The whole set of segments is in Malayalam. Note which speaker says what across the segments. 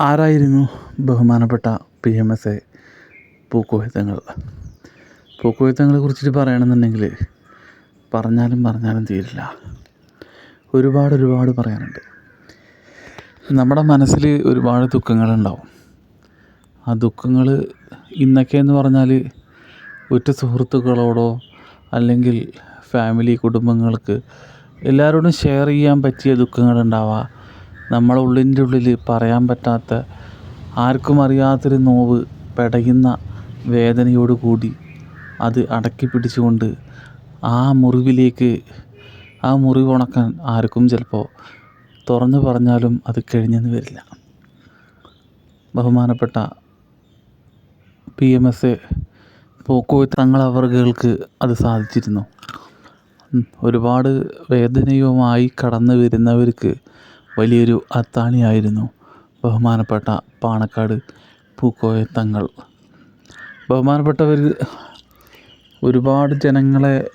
Speaker 1: ആരായിരുന്നു ബഹുമാനപ്പെട്ട P M S A Pookoya Thangal പൂക്കോയത്തങ്ങളെ കുറിച്ചിട്ട് പറയണമെന്നുണ്ടെങ്കിൽ പറഞ്ഞാലും പറഞ്ഞാലും തീരില്ല. ഒരുപാട് ഒരുപാട് പറയാനുണ്ട്. നമ്മുടെ മനസ്സിൽ ഒരുപാട് ദുഃഖങ്ങളുണ്ടാവും. ആ ദുഃഖങ്ങൾ ഇന്നൊക്കെ എന്ന് പറഞ്ഞാൽ ഒറ്റ സുഹൃത്തുക്കളോടോ അല്ലെങ്കിൽ ഫാമിലി കുടുംബങ്ങൾക്ക് എല്ലാവരോടും ഷെയർ ചെയ്യാൻ പറ്റിയ ദുഃഖങ്ങളുണ്ടാവുക നമ്മളെ ഉള്ളിന്റെ ഉള്ളിൽ പറയാൻ പറ്റാത്ത ആർക്കും അറിയാത്തൊരു നോവ് പെടയുന്ന വേദനയോടു കൂടി അത് അടക്കി പിടിച്ചുകൊണ്ട് ആ മുറിവിലേക്ക് ആ മുറിവ് ഉണക്കാൻ ആർക്കും ചിലപ്പോൾ തുറന്നു പറഞ്ഞാലും അത് കഴിഞ്ഞെന്ന് വരില്ല. ബഹുമാനപ്പെട്ട പി എം എസ് പോക്കോ പോക്കോയ് തങ്ങളവറുകൾക്ക് അത് സാധിച്ചിരുന്നു. ഒരുപാട് വേദനയുമായി കടന്നു വരുന്നവർക്ക് വലിയൊരു അത്താണിയായിരുന്നു ബഹുമാനപ്പെട്ട പാണക്കാട് പൂക്കോയ തങ്ങൾ. ബഹുമാനപ്പെട്ടവർ ഒരുപാട് ജനങ്ങളെ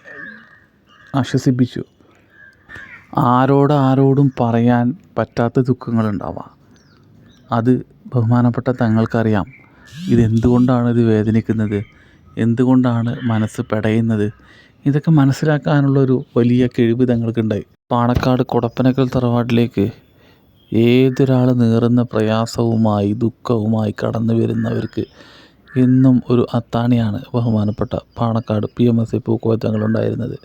Speaker 1: ആശ്വസിപ്പിച്ചു. ആരോട് ആരോടും പറയാൻ പറ്റാത്ത ദുഃഖങ്ങളുണ്ടാവാം. അത് ബഹുമാനപ്പെട്ട തങ്ങൾക്കറിയാം. ഇതെന്തുകൊണ്ടാണ് ഇത് വേദനിക്കുന്നത്? എന്തുകൊണ്ടാണ് മനസ്സ് പെടയുന്നത്? ഇതൊക്കെ മനസ്സിലാക്കാനുള്ളൊരു വലിയ കഴിവ് തങ്ങൾക്കുണ്ടായി. പാണക്കാട് കൊടപ്പനക്കൽ തറവാട്ടിലേക്ക് ഏതൊരാൾ നേറുന്ന പ്രയാസവുമായി ദുഃഖവുമായി കടന്നു വരുന്നവർക്ക് എന്നും ഒരു അത്താണിയാണ് ബഹുമാനപ്പെട്ട Panakkad P M S A പൂക്കോയത്തങ്ങളുണ്ടായിരുന്നത്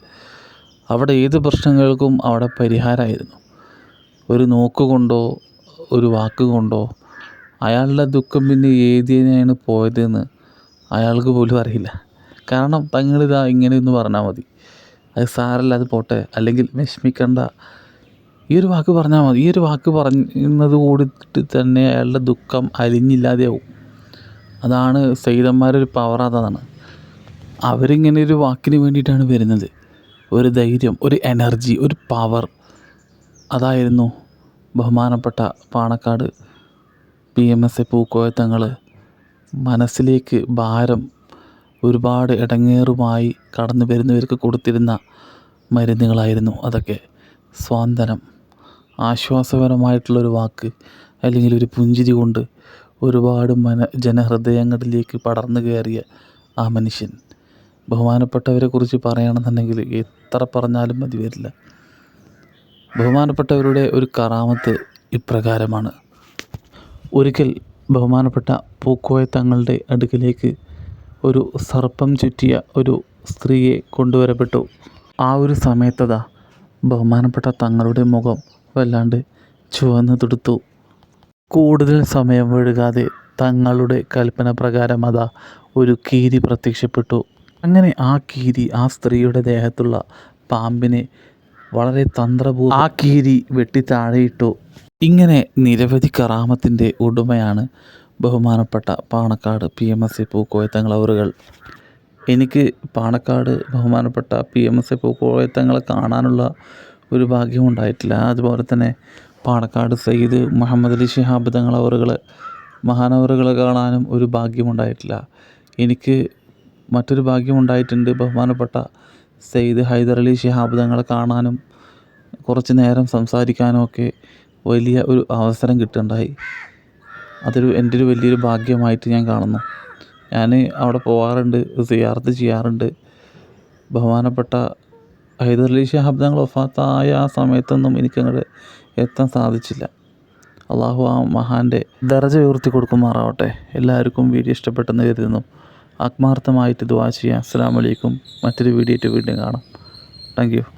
Speaker 1: അവിടെ ഏത് പ്രശ്നങ്ങൾക്കും അവിടെ പരിഹാരമായിരുന്നു. ഒരു നോക്കുകൊണ്ടോ ഒരു വാക്കുകൊണ്ടോ അയാളുടെ ദുഃഖം പിന്നെ ഏതിനാണ് പോയതെന്ന് അയാൾക്ക് പോലും അറിയില്ല. കാരണം തങ്ങളിതാ ഇങ്ങനെ ഒന്ന് പറഞ്ഞാൽ മതി. അത് സാരല്ല അത് പോട്ടെ. അല്ലെങ്കിൽ വിഷമിക്കണ്ട. ഈ ഒരു വാക്ക് പറഞ്ഞാൽ മതി. ഈ ഒരു വാക്ക് പറയുന്നത് കൂടിയിട്ട് തന്നെ അയാളുടെ ദുഃഖം അലിഞ്ഞില്ലാതെയാവും. അതാണ് സെയ്തന്മാരുടെ ഒരു പവർ അതാണ്. അവരിങ്ങനെ ഒരു വാക്കിന് വേണ്ടിയിട്ടാണ് വരുന്നത്. ഒരു ധൈര്യം ഒരു എനർജി ഒരു പവർ അതായിരുന്നു ബഹുമാനപ്പെട്ട Panakkad P M S A Pookoya Thangal മനസ്സിലേക്ക് ഭാരം ഒരുപാട് ഇടങ്ങേറുമായി കടന്നു വരുന്നവർക്ക് കൊടുത്തിരുന്ന മരുന്നുകളായിരുന്നു. അതൊക്കെ സ്വാന്തനം. ആശ്വാസപരമായിട്ടുള്ളൊരു വാക്ക് അല്ലെങ്കിൽ ഒരു പുഞ്ചിരി കൊണ്ട് ഒരുപാട് മന ജനഹൃദയങ്ങളിലേക്ക് പടർന്നു കയറിയ ആ മനുഷ്യൻ. ബഹുമാനപ്പെട്ടവരെ കുറിച്ച് പറയുകയാണെന്നുണ്ടെങ്കിൽ എത്ര പറഞ്ഞാലും മതി വരില്ല. ബഹുമാനപ്പെട്ടവരുടെ ഒരു കറാമത്ത് ഇപ്രകാരമാണ്. ഒരിക്കൽ ബഹുമാനപ്പെട്ട പൂക്കോയ തങ്ങളുടെ അടുക്കിലേക്ക് ഒരു സർപ്പം ചുറ്റിയ ഒരു സ്ത്രീയെ കൊണ്ടുവരപ്പെട്ടു. ആ ഒരു സമയത്തതാ ബഹുമാനപ്പെട്ട തങ്ങളുടെ മുഖം വല്ലാണ്ട് ചുവന്നു തുടുത്തു. കൂടുതൽ സമയം വഴുകാതെ തങ്ങളുടെ കൽപ്പന പ്രകാരം അതാ ഒരു കീരി പ്രത്യക്ഷപ്പെട്ടു. അങ്ങനെ ആ കീരി ആ സ്ത്രീയുടെ ദേഹത്തുള്ള പാമ്പിനെ വളരെ തന്ത്രപൂർവം ആ കീരി വെട്ടി താഴെയിട്ടു. ഇങ്ങനെ നിരവധി കറാമത്തിന്റെ ഉടമയാണ് ബഹുമാനപ്പെട്ട Panakkad P M S A പൂക്കോയത്തങ്ങളവറുകൾ എനിക്ക് പാണക്കാട് ബഹുമാനപ്പെട്ട പി എം എസ് എ പൂക്കോയത്തങ്ങളെ കാണാനുള്ള ഒരു ഭാഗ്യം ഉണ്ടായിട്ടില്ല. അതുപോലെ തന്നെ പാണക്കാട് സയ്യിദ് മുഹമ്മദ് അലി ശിഹാബ് തങ്ങളവറുകൾ മഹാനവറുകളെ കാണാനും ഒരു ഭാഗ്യമുണ്ടായിട്ടില്ല എനിക്ക് മറ്റൊരു ഭാഗ്യമുണ്ടായിട്ടുണ്ട് ബഹുമാനപ്പെട്ട സയ്യിദ് ഹൈദർ അലി ശിഹാബ് തങ്ങളെ കാണാനും കുറച്ച് നേരം സംസാരിക്കാനും ഒക്കെ വലിയ ഒരു അവസരം കിട്ടുണ്ടായി അതൊരു എന്റെ ഒരു വലിയൊരു ഭാഗ്യമായിട്ട് ഞാൻ കാണുന്നു. ഞാൻ അവിടെ പോകാറുണ്ട് സിയാർത്ത് ചെയ്യാറുണ്ട്. ബഹുമാനപ്പെട്ട ഹൈദർ ശഹാബ്ദങ്ങൾ വഫാത്തായ ആ സമയത്തൊന്നും എനിക്കങ്ങോട്ട് എത്താൻ സാധിച്ചില്ല. അള്ളാഹു ആ മഹാന്റെ ദർജ ഉയർത്തി കൊടുക്കുമാറാവട്ടെ. എല്ലാവർക്കും വീഡിയോ ഇഷ്ടപ്പെട്ടെന്ന് കരുതുന്നു. ആത്മാർത്ഥമായിട്ട് ദുവാ ചെയ്യാം. അസ്സാം വലൈക്കും മറ്റൊരു വീഡിയോ ആയിട്ട് വീണ്ടും കാണാം. Thank you.